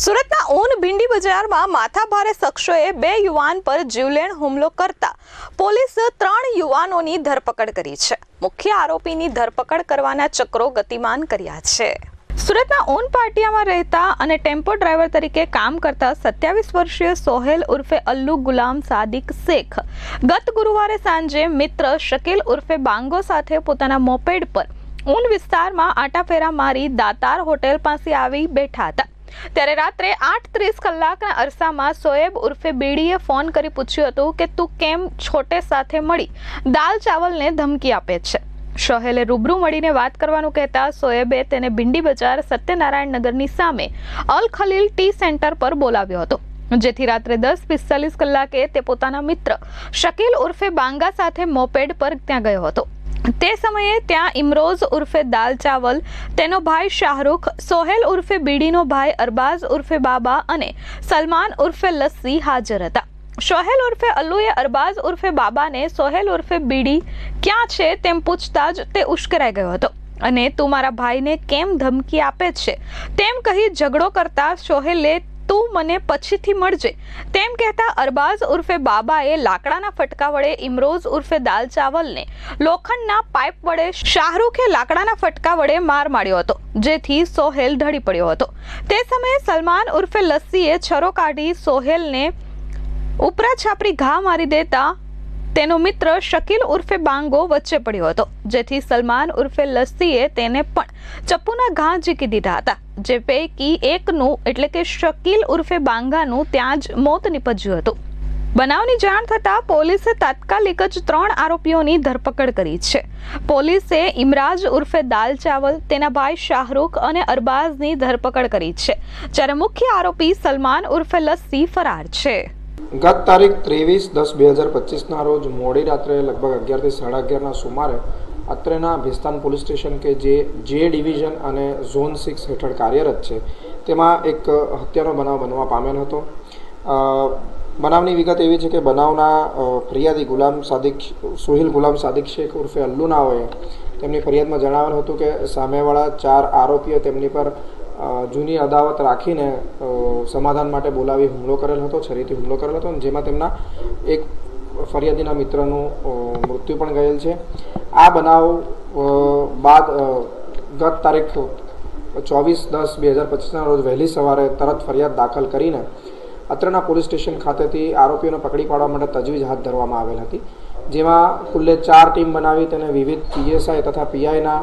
સુરતના ઓન ભીંડી બજારમાં માથાભારે શખ્સોએ બે યુવાન પર જીવલેણ હુમલો કરતા પોલીસ ત્રણ યુવાનોની ધરપકડ કરી છે. મુખ્ય આરોપીની ધરપકડ કરવાના ચક્રો ગતિમાન કર્યા છે. સુરતના ઓન પાટિયામાં રહેતા અને ટેમ્પો ડ્રાઈવર તરીકે કામ કરતા સત્યાવીસ વર્ષીય સોહેલ ઉર્ફે અલ્લુ ગુલામ સાદિક શેખ ગત ગુરુવારે સાંજે મિત્ર શકીલ ઉર્ફે બાંગો સાથે પોતાના મોપેડ પર ઊન વિસ્તારમાં આટાફેરા મારી દાતાર હોટેલ પાસે આવી બેઠા હતા. ત્યારે રાત્રે આઠ ત્રીસ કલાકના અરસામાં સોએબ ઉર્ફે બીડીએ ફોન કરી પૂછ્યું હતું કે તું કેમ છોટે સાથે મળી? દાલ ચાવલને ધમકી આપે છે. શહેલે રૂબરૂ મળીને વાત કરવાનું કહેતા સોએબે તેને ભિંડી બજાર સત્યનારાયણ નગરની સામે અલ ખલીલ ટી સેન્ટર પર બોલાવ્યો હતો, જેથી રાત્રે દસ પિસ્તાલીસ કલાકે તે પોતાના મિત્ર શકીલ ઉર્ફે બાંગા સાથે મોપેડ પર ત્યાં ગયો હતો. તે સમયે ત્યાં ઇમરોઝ ઉર્ફે દાલ ચાવલ, તેનો ભાઈ શાહરૂખ, સોહેલ ઉર્ફે બીડીનો ભાઈ અરબાઝ ઉર્ફે બાબા અને સલમાન ઉર્ફે લસ્સી હાજર હતા. સોહેલ ઉર્ફે અલ્લુએ અરબાઝ ઉર્ફે બાબાને સોહેલ ઉર્ફે બીડી ક્યાં છે તેમ પૂછતા જ તે ઉશ્કેરાઈ ગયો હતો. અને તું મારા ભાઈને કેમ ધમકી આપે છે? તેમ કહી ઝઘડો કરતા સોહેલે તું મને પછીથી મળજે. તેમ કહેતા અરબાઝ ઉર્ફે બાબાએ લાકડાના ફટકા વડે ઇમરોઝ ઉર્ફે દાલ ચાવલને લોખંડના પાઇપ વડે શાહરૂખે લાકડાના ફટકા વડે માર માર્યો હતો, જેથી સોહેલ ઢળી પડ્યો હતો. તે સમયે સલમાન ઉર્ફે લસ્સીએ છરો કાઢી સોહેલને ઉપરા છાપરી ઘા મારી દેતા તેનો મિત્ર શકીલ ઉર્ફે બાંગો વચ્ચે પડ્યો હતો, જેથી સલમાન ઉર્ફે લસ્સીએ તેને પણ ચપ્પુના ઘા ઝીકી દીધા હતા, જે પૈકી એકનું એટલે કે શકીલ ઉર્ફે બાંગાનું ત્યાં જ મોત નીપજ્યું હતું. બનાવની જાણ થતાં પોલીસે તાત્કાલિક જ ત્રણ આરોપીઓની ધરપકડ કરી છે. પોલીસે ઇમરાજ ઉર્ફે દાલ ચાવલ, તેના ભાઈ શાહરૂખ અને અરબાઝની ધરપકડ કરી છે, જ્યારે મુખ્ય આરોપી સલમાન ઉર્ફે લસ્સી ફરાર છે. ગત તારીખ ત્રેવીસ દસ બે હજાર પચીસના રોજ મોડી રાત્રે લગભગ અગિયારથી સાડા અગિયારના સુમારે અત્રેના ભિસ્તાન પોલીસ સ્ટેશન કે જે જે ડિવિઝન અને ઝોન સિક્સ હેઠળ કાર્યરત છે, તેમાં એક હત્યાનો બનાવ બનવા પામેલ હતો. બનાવની વિગત એવી છે કે બનાવના ફરિયાદી ગુલામ સાદિક સુહિલ ગુલામ સાદિક શેખ ઉર્ફે અલ્લુનાઓએ તેમની ફરિયાદમાં જણાવેલ હતું કે સામેવાળા ચાર આરોપીઓ તેમની પર જૂની અદાવત રાખીને સમાધાન માટે બોલાવી હુમલો કરેલ હતો, છરીથી હુમલો કરેલ હતો જેમાં તેમના એક ફરિયાદીના મિત્રનું મૃત્યુ પણ ગયેલ છે. આ બનાવ બાદ ગત તારીખ ચોવીસ દસ બે હજાર પચીસના રોજ વહેલી સવારે તરત ફરિયાદ દાખલ કરીને અત્રેના પોલીસ સ્ટેશન ખાતેથી આરોપીઓને પકડી પાડવા માટે તજવીજ હાથ ધરવામાં આવેલ હતી. જેમાં કુલ્લે ચાર ટીમ બનાવી તેને વિવિધ પીએસઆઈ તથા પીઆઈના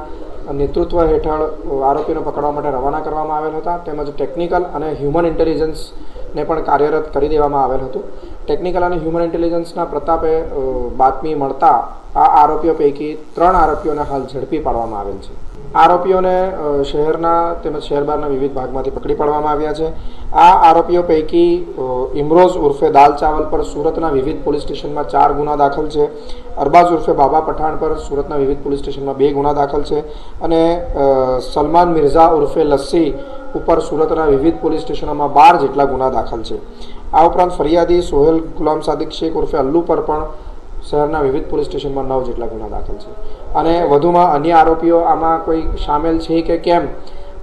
નેતૃત્વ હેઠળ આરોપીઓને પકડવા માટે રવાના કરવામાં આવેલ હતા. તેમજ ટેકનિકલ અને હ્યુમન ઇન્ટેલિજન્સને પણ કાર્યરત કરી દેવામાં આવેલ હતું. ટેકનિકલ અને હ્યુમન ઇન્ટેલિજન્સના પ્રતાપે બાતમી મળતા આ આરોપીઓ પૈકી ત્રણ આરોપીઓને હાલ ઝડપી પાડવામાં આવેલ છે. આરોપીઓને શહેરના તેમજ શહેર બહારના વિવિધ ભાગમાંથી પકડી પાડવામાં આવ્યા છે. આ આરોપીઓ પૈકી ઇમરોઝ ઉર્ફે દાલ ચાવલ પર સુરતના વિવિધ પોલીસ સ્ટેશનમાં ચાર ગુના દાખલ છે. અરબાઝ ઉર્ફે બાબા પઠાણ પર સુરતના વિવિધ પોલીસ સ્ટેશનમાં બે ગુના દાખલ છે. અને સલમાન મિર્ઝા ઉર્ફે લસ્સી ઉપર સુરતના વિવિધ પોલીસ સ્ટેશનોમાં બાર જેટલા ગુના દાખલ છે. આ ઉપરાંત ફરિયાદી સોહેલ ગુલામ સાદિક શેખ ઉર્ફે અલ્લુ પર પણ શહેરના વિવિધ પોલીસ સ્ટેશનમાં નવ જેટલા ગુના દાખલ છે. અને વધુમાં અન્ય આરોપીઓ આમાં કોઈ સામેલ છે કે કેમ?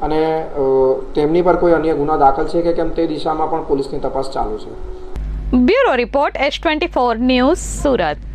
અને તેમની પર કોઈ અન્ય ગુના દાખલ છે કે કેમ તે દિશામાં પણ પોલીસની તપાસ ચાલુ છે. Bureau report S twenty four news Surat.